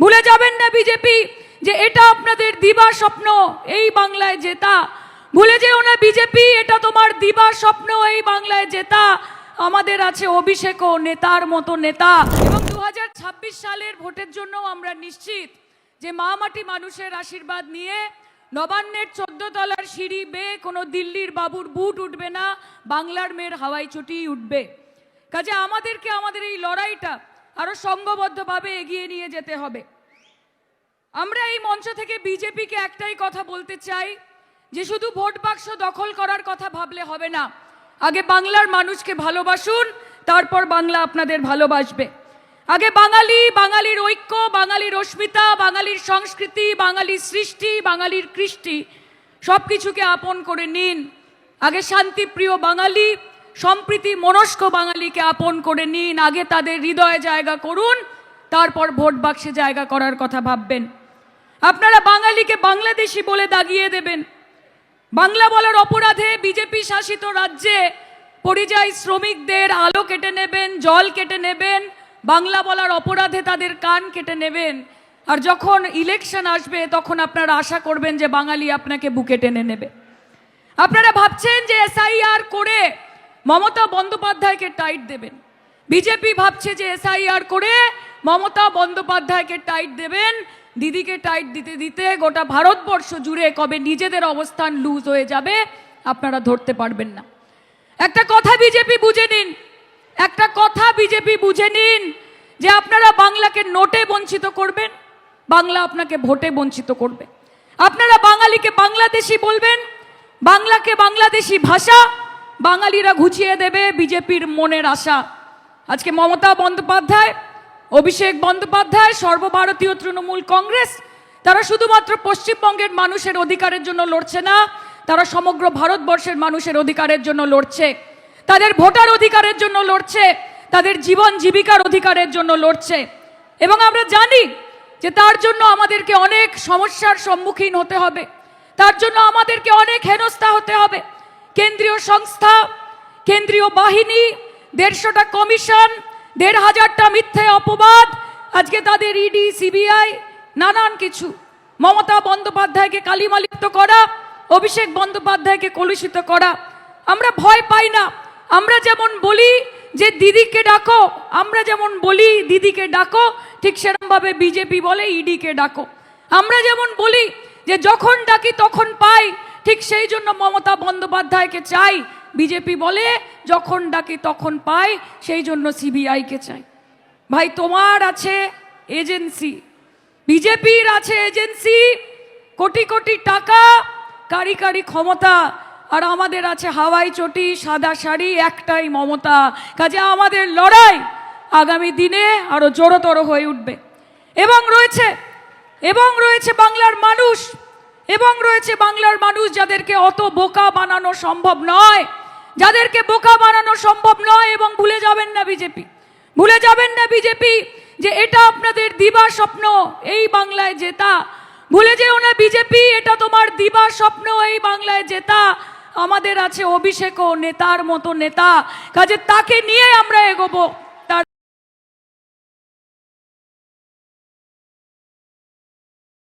ভুলে যাবেন না বিজেপি যে এটা আপনাদের দিবা স্বপ্ন, এই বাংলায় জেতা। ভুলে যেও না বিজেপি, এটা তোমার দিবা স্বপ্ন, এই বাংলায় জেতা। আমাদের আছে অভিষেক ও নেতার মতো নেতা। এবং দু হাজার ছাব্বিশ সালের ভোটের জন্য আমরা নিশ্চিত যে মা মাটি মানুষের আশীর্বাদ নিয়ে নবান্নের চোদ্দ তলার সিঁড়ি বেয়ে কোনো দিল্লির বাবুর বুট উঠবে না, বাংলার মেয়ের হাওয়াই চটি উঠবে। কাজে আমাদেরকে আমাদের এই লড়াইটা আরও সংঘবদ্ধভাবে এগিয়ে নিয়ে যেতে হবে। আমরা এই মঞ্চ থেকে বিজেপিকে একটাই কথা বলতে চাই, যে শুধু ভোট বাক্স দখল করার কথা ভাবলে হবে না। আগে বাংলার মানুষকে ভালোবাসুন, তারপর বাংলা আপনাদের ভালোবাসবে। আগে বাঙালি, বাঙালির ঐক্য, বাঙালির অস্মিতা, বাঙালির সংস্কৃতি, বাঙালির সৃষ্টি, বাঙালির কৃষ্টি সব কিছুকে আপন করে নিন। আগে শান্তিপ্রিয় বাঙালি সম্প্রীতি মনস্ক বাঙালিকে আপন করে নিন। আগে তাদের হৃদয়ে জায়গা করুন, তারপর ভোট বাক্সে জায়গা করার কথা ভাববেন। আপনারা বাঙালিকে বাংলাদেশি বলে দাগিয়ে দেবেন। বাংলা বলার অপরাধে বিজেপি শাসিত রাজ্যে পরিযায়ী শ্রমিকদের আলো কেটে নেবেন, জল কেটে নেবেন। বাংলা বলার অপরাধে তাদের কান কেটে নেবেন। আর যখন ইলেকশন আসবে, তখন আপনারা আশা করবেন যে বাঙালি আপনাকে বুকে টেনে নেবে। আপনারা ভাবছেন যে এসআইআর করে মমতা বন্দ্যোপাধ্যায়কে টাইট দেবেন। বিজেপি ভাবছে যে এসআইআর করে মমতা বন্দ্যোপাধ্যায়কে টাইট দেবেন। দিদিকে টাইট দিতে দিতে গোটা ভারতবর্ষ জুড়ে কবে নিজেদের অবস্থান লুজ হয়ে যাবে আপনারা ধরতে পারবেন না। একটা কথা বিজেপি বুঝে নিন, একটা কথা বিজেপি বুঝে নিন যে আপনারা বাংলাকে নোটে বঞ্চিত করবেন, বাংলা আপনাকে ভোটে বঞ্চিত করবে। আপনারা বাঙালিকে বাংলাদেশি বলবেন, বাংলাকে বাংলাদেশি ভাষা বাঙালিরা ঘুচিয়ে দেবে বিজেপির মনের আশা। আজকে মমতা বন্দ্যোপাধ্যায়, অভিষেক বন্দ্যোপাধ্যায়, সর্বভারতীয় তৃণমূল কংগ্রেস, তারা শুধুমাত্র পশ্চিমবঙ্গের মানুষের অধিকারের জন্য লড়ছে না, তারা সমগ্র ভারতবর্ষের মানুষের অধিকারের জন্য লড়ছে। তাদের ভোটার অধিকারের জন্য লড়ছে, তাদের জীবন জীবিকার অধিকারের জন্য লড়ছে। এবং আমরা জানি যে তার জন্য আমাদেরকে অনেক সমস্যার সম্মুখীন হতে হবে, তার জন্য আমাদেরকে অনেক হেনস্থা হতে হবে। কেন্দ্রীয় সংস্থা, কেন্দ্রীয় বাহিনী, দেড়শোটা কমিশন দেড় হাজারটা মিথ্যে অপবাদ, আজকে তাদের ইডি সিবিআই নানান কিছু। মমতা বন্দ্যোপাধ্যায়কে কালিমালিপ্ত করা, অভিষেক বন্দ্যোপাধ্যায়কে কলুষিত করা। আমরা ভয় পাই না। আমরা যেমন বলি যে, দিদিকে ডাকো। আমরা যেমন বলি, দিদিকে ডাকো। ঠিক সেরকমভাবে বিজেপি বলে ইডিকে ডাকো। আমরা যেমন বলি যে, যখন ডাকি তখন পাই। ঠিক সেই জন্য মমতা বন্দ্যোপাধ্যায়কে চাই। বিজেপি বলে, যখন ডাকি তখন পাই, সেই জন্য সিবিআইকে চাই। ভাই, তোমার আছে এজেন্সি। বিজেপির আছে এজেন্সি। কোটি কোটি টাকা, কারি কারি ক্ষমতা। আর আমাদের আছে হাওয়াই চটি, সাদা শাড়ি, একটাই মমতা। কাজে আমাদের লড়াই আগামী দিনে আরও জোরতর হয়ে উঠবে। এবং রয়েছে এবং রয়েছে বাংলার মানুষ। এবং রয়েছে বাংলার মানুষ যাদেরকে অত বোকা বানানো সম্ভব নয়। যাদেরকে বোকা বানানো সম্ভব নয় এবং ভুলে যাবেন না বিজেপি। ভুলে যাবেন না বিজেপি যে এটা আপনাদের দিবা স্বপ্ন, এই বাংলায় জেতা। ভুলে যেও না বিজেপি, এটা তোমার দিবা স্বপ্ন, এই বাংলায় জেতা। আমাদের আছে অভিষেক ও নেতার মতো নেতা। কাজে তাকে নিয়ে আমরা এগোবো।